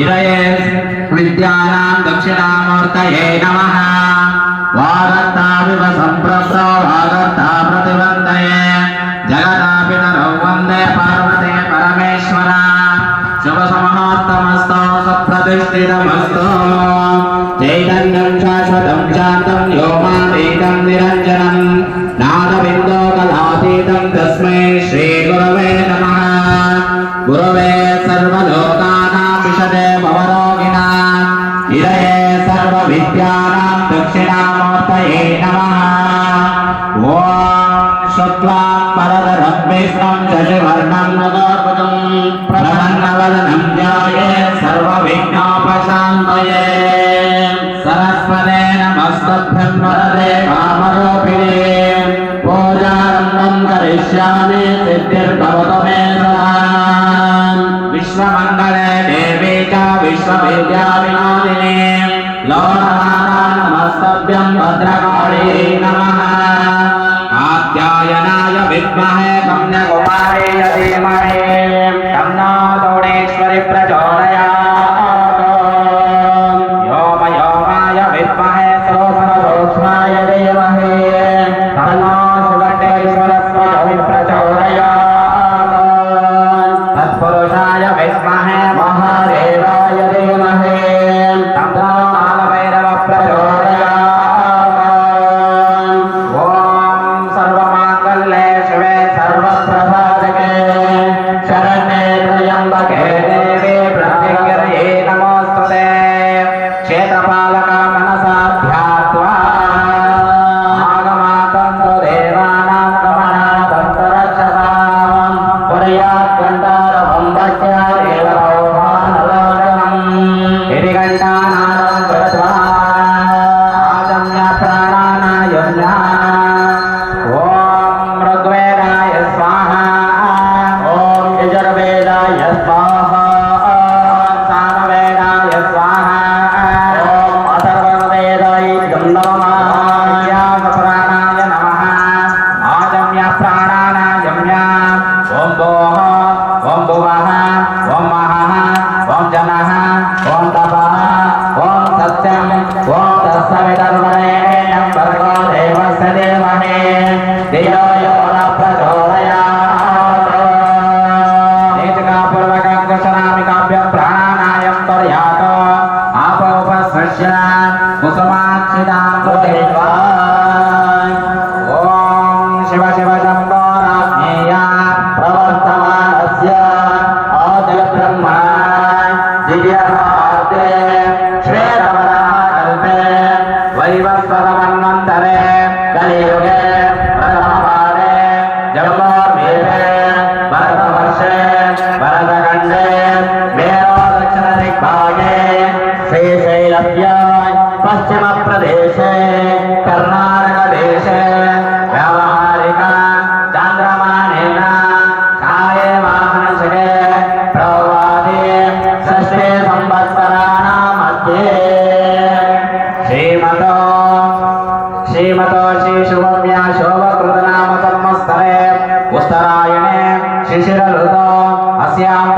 ఇరయే విద్యానాం దక్షిణామూర్తయే నమః. వాదత్తావివ సంప్రప్తో వాదత్తా ప్రతివందయే జగదాపితరౌ వందే పార్వతే పరమేశ్వర. శుభ సమాప్తమస్తో సప్రతిష్ఠితమస్తో. చైతన్యం శాశ్వతం శాంతం యోమాతీతం నిరంజన सर्वविद्यानां दक्षिणामूर्तये नमः ॐ शुक्लां परदरं विष्णुं शशिवर्णं नगोर्भुजं प्रसन्नवदनं ध्याये सर्वविघ्नोपशान्तये सरस्वते नमस्तभ्यं वरदे कामरूपिणे पूजारम्भं करिष्यामि सिद्धिर्भवतु मे सदा विश्वमङ्गले देवी च विश्वविद्याविनोदिने लोकमाता नमस्तभ्यं भद्रकाली नमः कात्यायनाय विद्महे कन्याकुमारी धीमहि तन्नो दौडेश्वरि प्रचोदयात् తపాలకా भोः ॐ भुवः ॐ महः ॐ जनः ॐ तपः ॐ सत्यम् ॐ तत्सवितर्वरेण्यं भर्गो देवस्य देवहे धियो यो न प्रचोदयात् नीतिकापूर्वकं कुशलामि काव्यं प्राणानायं पर्यात आपोपस्पश्य कुसुमाक्षितां कृतेवा ॐ वैवस्वतमन्वन्तरे कलियुगे प्रथमवारे जम्बोर्वीपे भरतवर्षे भरतखण्डे मेरो दक्षिणदिग्भागे श्रीशैलभ्य पश्चिमप्रदेशे శ్రీమతో శిశువర్మ్య శోభకృతనామ కర్మస్థలే ఉత్తరాయణే శిశిరలుతో అస్యాం